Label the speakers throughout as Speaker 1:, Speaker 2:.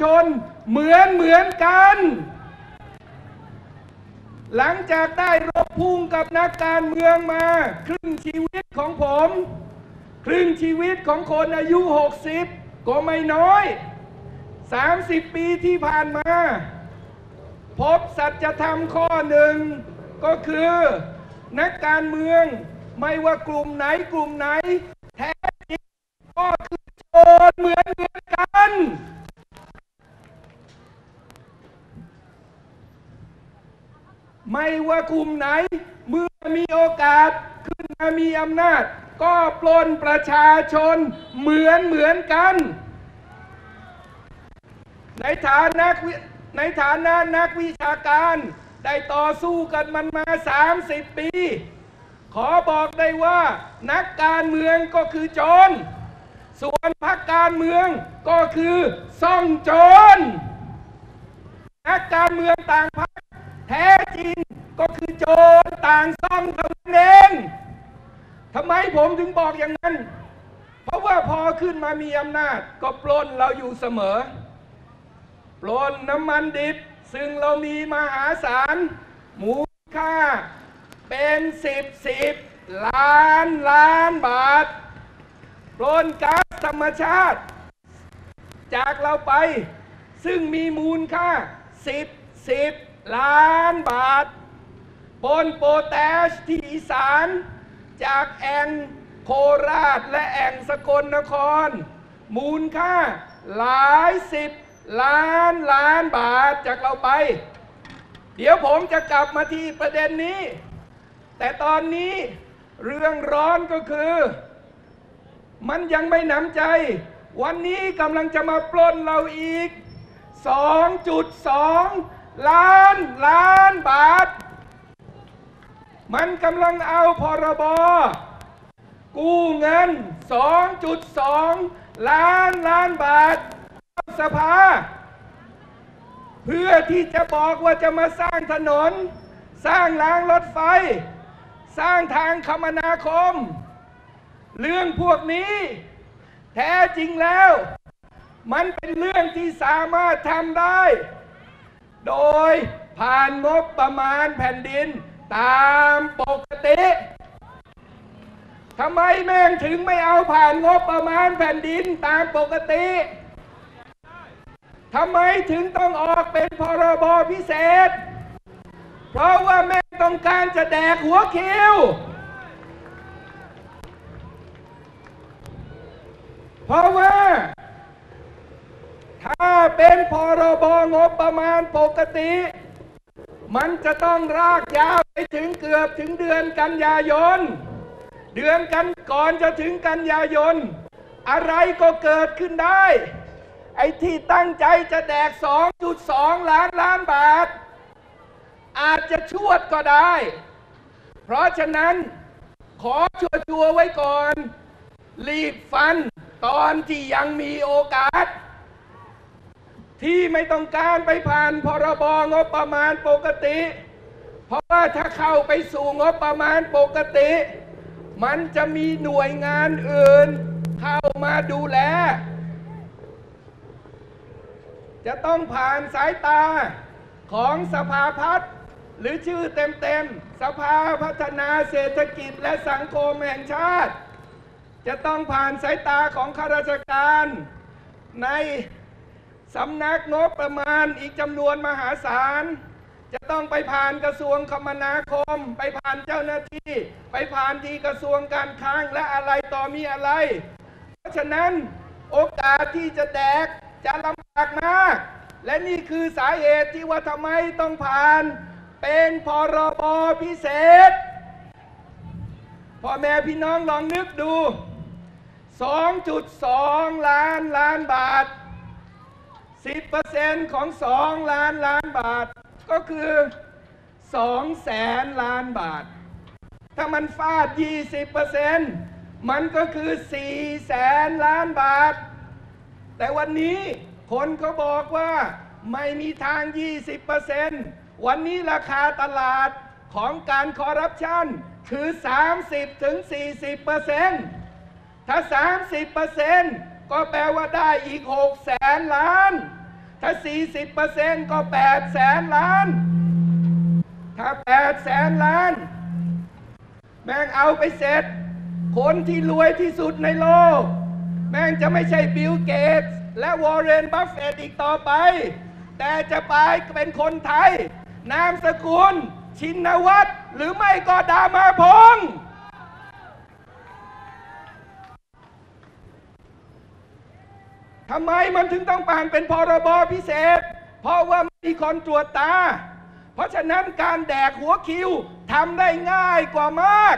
Speaker 1: ชนเหมือนเหมือนกัน หลังจากได้รบพุ่งกับนักการเมืองมา ครึ่งชีวิตของผม ครึ่งชีวิตของคนอายุ 60 ก็ไม่น้อย 30 ปีที่ผ่านมา พบสัจธรรมข้อหนึ่ง ก็คือ นักการเมืองไม่ว่ากลุ่มไหนกลุ่มไหน แท้จริงก็คือ ว่ากลุ่มไหน เมื่อมีโอกาสขึ้นมามีอำนาจ ก็ปล้นประชาชนเหมือนเหมือนกัน ในฐานะวิในฐานะนักวิชาการได้ต่อสู้กันมันมา 30 ปี ขอบอกได้ว่านักการเมืองก็คือโจร ส่วนพรรคการเมืองก็คือซ่องโจร นักการเมืองต่างพรรคแท้จริง ก็คือโจรต่างซ่องเท่านั้นเองทำไมผมถึงบอกอย่างนั้น เพราะว่าพอขึ้นมามีอำนาจ ก็ปล้นเราอยู่เสมอ ปล้นน้ำมันดิบ ซึ่งเรามีมหาศาลมูลค่า เป็นสิบสิบล้านล้านบาท ปล้นก๊าซธรรมชาติ จากเราไป ซึ่งมีมูลค่าสิบสิบล้านบาท ปนโปแตชที่อีสาน จากแองโคราชและแองสกลนคร มูลค่าหลายสิบล้านล้านบาทจากเราไป เดี๋ยวผมจะกลับมาที่ประเด็นนี้ แต่ตอนนี้เรื่องร้อนก็คือ มันยังไม่หนำใจ วันนี้กำลังจะมาปล้นเราอีก 2.2 ล้านล้านบาท มันกำลังเอาพรบกู้เงิน 2.2 ล้านล้านบาทเข้าสภา เพื่อที่จะบอกว่าจะมาสร้างถนน สร้างรางรถไฟ สร้างทางคมนาคม เรื่องพวกนี้ แท้จริงแล้ว มันเป็นเรื่องที่สามารถทำได้ โดยผ่านงบประมาณแผ่นดิน ตามปกติทำไมแม่งถึงไม่เอาผ่านงบประมาณแผ่นดินตามปกติทำไมถึงต้องออกเป็นพรบพิเศษ เพราะว่าแม่งต้องการจะแดกหัวคิว เพราะว่า ถ้าเป็นพรบงบประมาณปกติ มันจะต้องรากยาวไปถึงเกือบถึงเดือนกันยายน เดือนกันก่อนจะถึงกันยายน อะไรก็เกิดขึ้นได้ ไอ้ที่ตั้งใจจะแดก 2.2 ล้านล้านบาท อาจจะชวดก็ได้ เพราะฉะนั้นขอชัวชัวร์ไว้ก่อน รีบฟันตอนที่ยังมีโอกาส ที่ไม่ต้องการไปผ่านพรบงบประมาณปกติ เพราะว่าถ้าเข้าไปสู่งบประมาณปกติ มันจะมีหน่วยงานอื่น เข้ามาดูแล จะต้องผ่านสายตาของสภาพัฒน์หรือชื่อเต็มๆ สภาพัฒนาเศรษฐกิจและสังคมแห่งชาติ จะต้องผ่านสายตาของข้าราชการใน สำนักงบประมาณอีกจำนวนมหาศาล จะต้องไปผ่านกระทรวงคมนาคม ไปผ่านเจ้าหน้าที่ ไปผ่านที่กระทรวงการคลังและอะไรต่อมีอะไร เพราะฉะนั้นโอกาสที่จะแดกจะลำบากมาก และนี่คือสาเหตุที่ว่าทำไมต้องผ่าน เป็นพรบพิเศษพ่อแม่พี่น้องลองนึกดู 2.2 ล้านล้านบาท 10%ของ 2 ล้านล้านบาท ก็คือ2แสนล้านบาท ถ้ามันฟาด 20%มันก็คือ4แสนล้านบาท แต่วันนี้คนเขาบอกว่าไม่มีทาง 20%วันนี้ราคาตลาดของการคอร์รัปชันคือ 30ถึง40%ถ้า 30%ก็แปลว่าได้อีก6แสนล้านถ้า 40%ก็8แสนล้าน ถ้า8แสนล้าน แม่งเอาไปเสร็จ คนที่รวยที่สุดในโลก แม่งจะไม่ใช่บิลเกตส์และวอร์เรนบัฟเฟตต์อีกต่อไป แต่จะไปเป็นคนไทย นามสกุล ชินวัตรหรือไม่ก็ดามาพงษ์ ทำไมมันถึงต้องผ่านเป็นพรบพิเศษ เพราะว่ามีคนตรวจตา เพราะฉะนั้นการแดกหัวคิวทำได้ง่ายกว่ามาก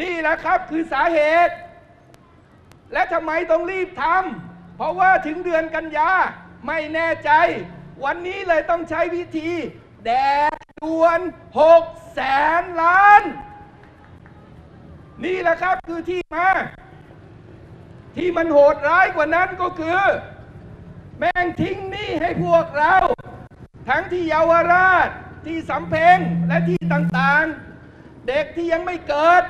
Speaker 1: นี่แหละครับคือสาเหตุ และทำไมต้องรีบทำเพราะว่าถึงเดือนกันยาไม่แน่ใจ วันนี้เลยต้องใช้วิธี แดกด่วนหกแสนล้าน นี่แหละครับคือที่มา ที่มันโหดร้ายกว่านั้นก็คือ แม่งทิ้งหนี้ให้พวกเรา ทั้งที่เยาวราชที่สำเพ็งและที่ต่างๆ เด็กที่ยังไม่เกิด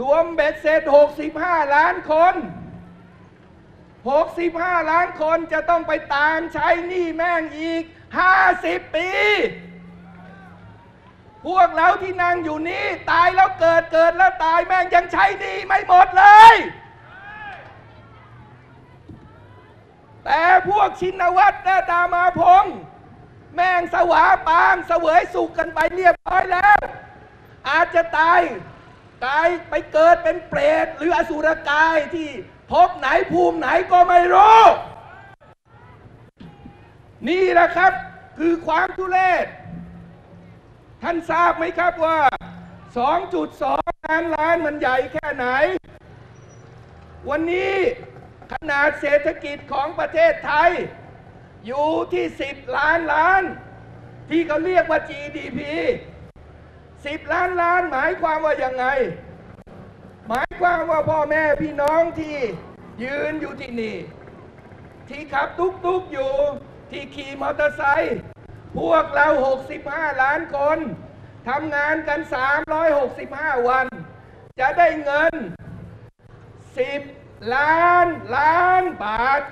Speaker 1: รวมเบ็ดเสร็จ 65 ล้านคน 65 ล้านคนจะต้องไปตามใช้หนี้แม่งอีก 50 ปี พวกเราที่นั่งอยู่นี้ ตายแล้วเกิดเกิดแล้วตายแม่งยังใช้หนี้ไม่หมดเลย แต่พวกชินวัตรและดามาพงษ์แม่งสวาปามเสวยสุขกันไปเรียบร้อยแล้ว อาจจะตายตายไปเกิดเป็นเปรตหรืออสุรกายที่พบไหนภูมิไหนก็ไม่รู้นี่แหละครับ คือความทุเลศ ท่านทราบไหมครับว่า 2.2 ล้านล้านมันใหญ่แค่ไหน วันนี้ขนาดเศรษฐกิจของประเทศไทย อยู่ที่ 10 ล้านล้าน ที่เขาเรียกว่า GDP 10 ล้านล้านหมายความว่ายังไง หมายความว่าพ่อแม่พี่น้องที่ยืนอยู่ที่นี่ ที่ขับตุกตุกๆอยู่ ที่ขี่มอเตอร์ไซค์ พวกเรา 65 ล้านคนทำงานกัน 365 วัน จะได้เงิน 10 ล้านล้านบาท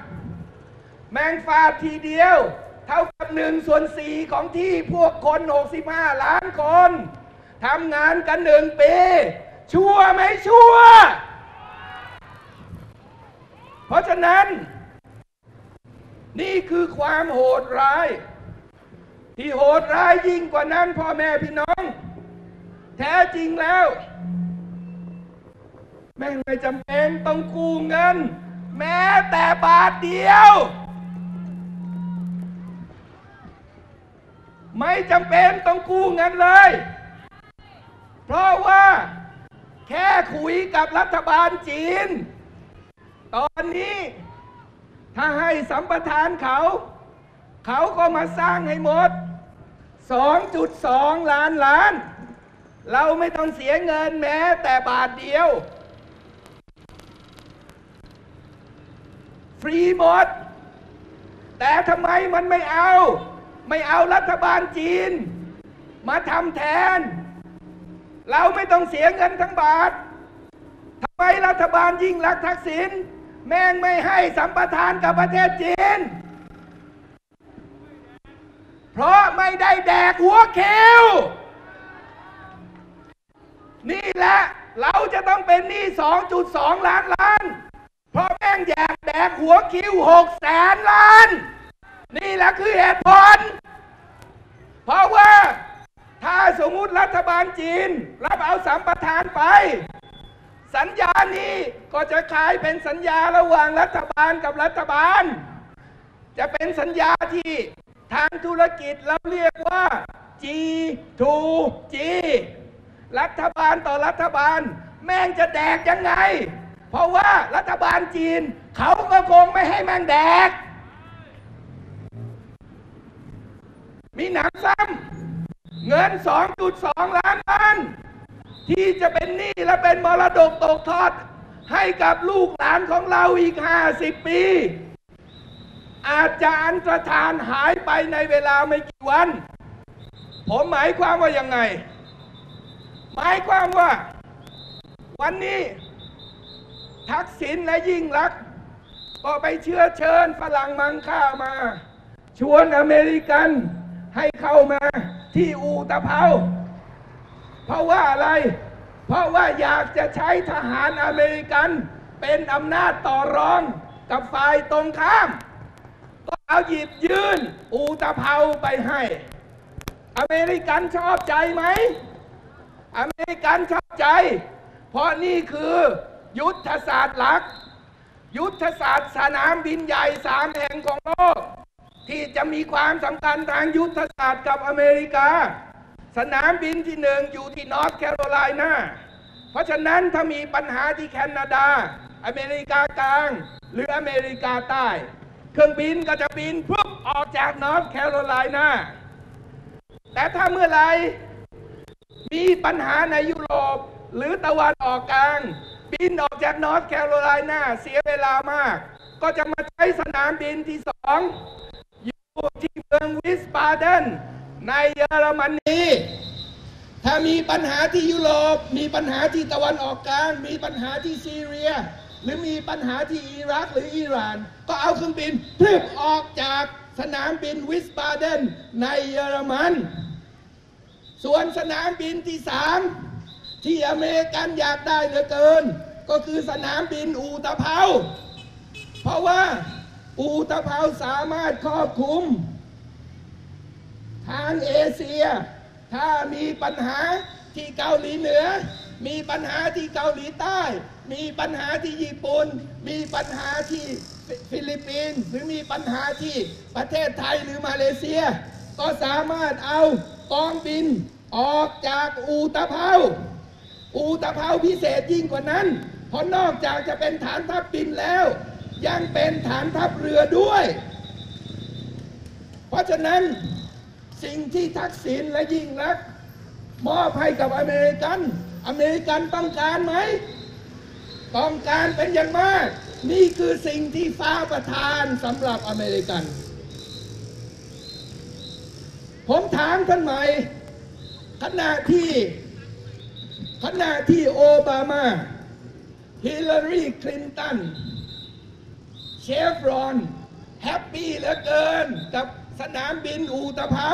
Speaker 1: แมงฟาดทีเดียว เท่ากับหนึ่งส่วนสี่ของที่พวกคน 65 ล้านคนทำงานกันหนึ่งปี ชั่วไหมชั่ว เพราะฉะนั้น นี่คือความโหดร้าย ที่โหดร้ายยิ่งกว่านั้นพ่อแม่พี่น้อง แท้จริงแล้ว แม่งไม่จำเป็นต้องกู้เงิน แม้แต่บาทเดียว ไม่จำเป็นต้องกู้เงินเลย เพราะว่าแค่คุยกับรัฐบาลจีน ตอนนี้ถ้าให้สัมปทานเขา เขาก็มาสร้างให้หมด 2.2 ล้านล้าน เราไม่ต้องเสียเงินแม้แต่บาทเดียว ฟรีหมด แต่ทำไมมันไม่เอา ไม่เอารัฐบาลจีน มาทำแทน เราไม่ต้องเสียเงินทั้งบาททำไมรัฐบาลยิ่งรักทักษิณแม่งไม่ให้สัมปทานกับประเทศจีน เพราะไม่ได้แดกหัวเคิว นี่แหละ เราจะต้องเป็นหนี้2.2 ล้านล้าน เพราะแม่งแยกแดกหัวคิว6แสนล้าน นี่แหละคือเหตุผล เพราะว่าถ้าสมมุติรัฐบาลจีน รับเอาสัมปทานไป สัญญานี้ก็จะขายเป็นสัญญาระหว่างรัฐบาลกับรัฐบาล จะเป็นสัญญาที่ ทางธุรกิจเราเรียกว่า G to G รัฐบาลต่อรัฐบาล แม่งจะแดกยังไง เพราะว่ารัฐบาลจีน เขาก็คงไม่ให้แม่งแดก มีหนังซ้ำเงิน 2.2 ล้านล้าน ที่จะเป็นหนี้และเป็นมรดกตกทอด ให้กับลูกหลานของเราอีก 50 ปี อาจจะอันตรธานหายไปในเวลาไม่กี่วัน ผมหมายความว่ายังไง หมายความว่า วันนี้ ทักษิณและยิ่งรักก็ไปเชื้อเชิญฝรั่งมังค่ามา ชวนอเมริกันให้เข้ามาที่อูตะเภา เพราะว่าอะไร เพราะว่าอยากจะใช้ทหารอเมริกัน เป็นอำนาจต่อรองกับฝ่ายตรงข้าม เอาหยิบยื่นอูตะเภาไปให้ อเมริกันชอบใจไหม อเมริกันชอบใจ เพราะนี่คือยุทธศาสตร์หลัก ยุทธศาสตร์สนามบินใหญ่สามแห่งของโลก ที่จะมีความสำคัญทางยุทธศาสตร์กับอเมริกา สนามบินที่หนึ่งอยู่ที่นอร์ทแคโรไลนาเพราะฉะนั้นถ้ามีปัญหาที่แคนาดา อเมริกากลาง หรืออเมริกาใต้ เครื่องบินก็จะบินปุ๊บออกจากนอร์ทแคโรไลนาแต่ถ้าเมื่อไหรมีปัญหาในยุโรปหรือตะวันออกกลาง บินออกจากนอร์ทแคโรไลนาเสียเวลามาก ก็จะมาใช้สนามบินที่สองอยู่ที่เมืองวิสบาเดนในเยอรมนีถ้ามีปัญหาที่ยุโรป มีปัญหาที่ตะวันออกกลาง มีปัญหาที่ซีเรีย หรือมีปัญหาที่อิรักหรืออิหร่าน ก็เอาเครื่องบินพลึบออกจากสนามบินวิสบาเดนในเยอรมัน ส่วนสนามบินที่สามที่อเมริกันอยากได้เหลือเกิน ก็คือสนามบินอูตะเภา เพราะว่าอูตะเภาสามารถครอบคลุม ทางเอเชีย ถ้ามีปัญหาที่เกาหลีเหนือ มีปัญหาที่เกาหลีใต้ มีปัญหาที่ญี่ปุ่น มีปัญหาที่ฟิลิปปินส์หรือมีปัญหาที่ประเทศไทยหรือมาเลเซีย ก็สามารถเอากองบินออกจากอูตะเภาอูตะเภาพิเศษยิ่งกว่านั้น เพราะนอกจากจะเป็นฐานทัพบินแล้ว ยังเป็นฐานทัพเรือด้วย เพราะฉะนั้นสิ่งที่ทักษิณและยิ่งรักมอบให้กับอเมริกัน อเมริกันต้องการไหม ต้องการเป็นอย่างมาก นี่คือสิ่งที่ฟ้าประทานสำหรับอเมริกัน ผมถามท่านใหม่ขณะที่ขณะที่โอบามาฮิลลารีคลินตันเชฟรอน แฮปปี้เหลือเกิน กับสนามบินอูตะเภา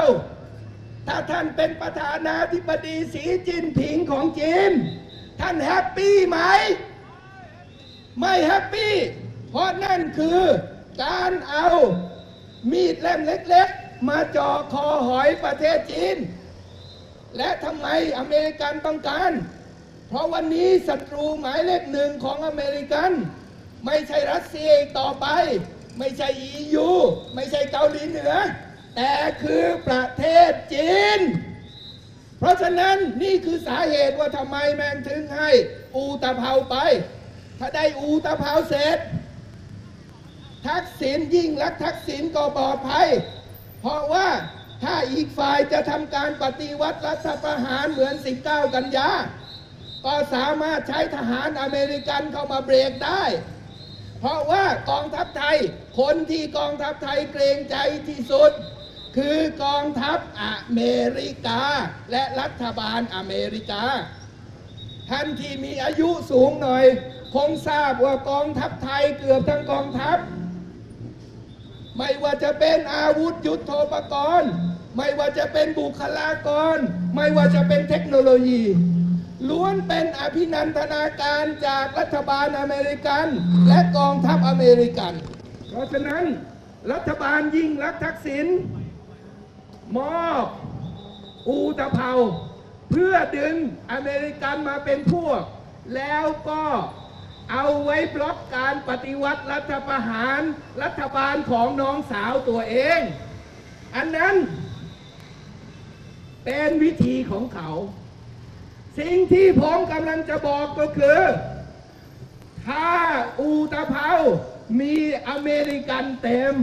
Speaker 1: ถ้าท่านเป็นประธานาธิบดีสีจินผิงของจีน ท่านแฮปปี้ไหม ไม่แฮปปี้ เพราะนั่นคือการเอามีดเล่มเล็กๆ มาจ่อคอหอยประเทศจีน และทำไมอเมริกันต้องการ เพราะวันนี้ศัตรูหมายเลขหนึ่งของอเมริกัน ไม่ใช่รัสเซียต่อไป ไม่ใช่ยูไม่ใช่เกาหลีเหนือ แต่คือประเทศจีนเพราะฉะนั้นนี่คือสาเหตุว่าทำไมแมงถึงให้อูตะเภาไป ถ้าได้อูตะเภาเสร็จ ทักษิณยิ่งรักทักษิณก็ปลอดภัย เพราะว่าถ้าอีกฝ่ายจะทำการปฏิวัติรัฐประหารเหมือน 19 กันยา ก็สามารถใช้ทหารอเมริกันเข้ามาเบรกได้ เพราะว่ากองทัพไทย คนที่กองทัพไทยเกรงใจที่สุด คือกองทัพอเมริกา และรัฐบาลอเมริกา ท่านที่มีอายุสูงหน่อย คงทราบว่ากองทัพไทยเกือบทั้งกองทัพ ไม่ว่าจะเป็นอาวุธยุทโธปกรณ์ ไม่ว่าจะเป็นบุคลากร ไม่ว่าจะเป็นเทคโนโลยี ล้วนเป็นอภินันทนาการจากรัฐบาลอเมริกัน และกองทัพอเมริกัน เพราะฉะนั้นรัฐบาลยิ่งรักทักษิณมอบอูตะเภา เพื่อดึงอเมริกันมาเป็นพวก แล้วก็เอาไว้บล็อกการปฏิวัติรัฐประหารรัฐบาลของน้องสาวตัวเอง อันนั้น เป็นวิธีของเขา สิ่งที่ผมกำลังจะบอกก็คือ ถ้าอูตะเภามีอเมริกันเต็ม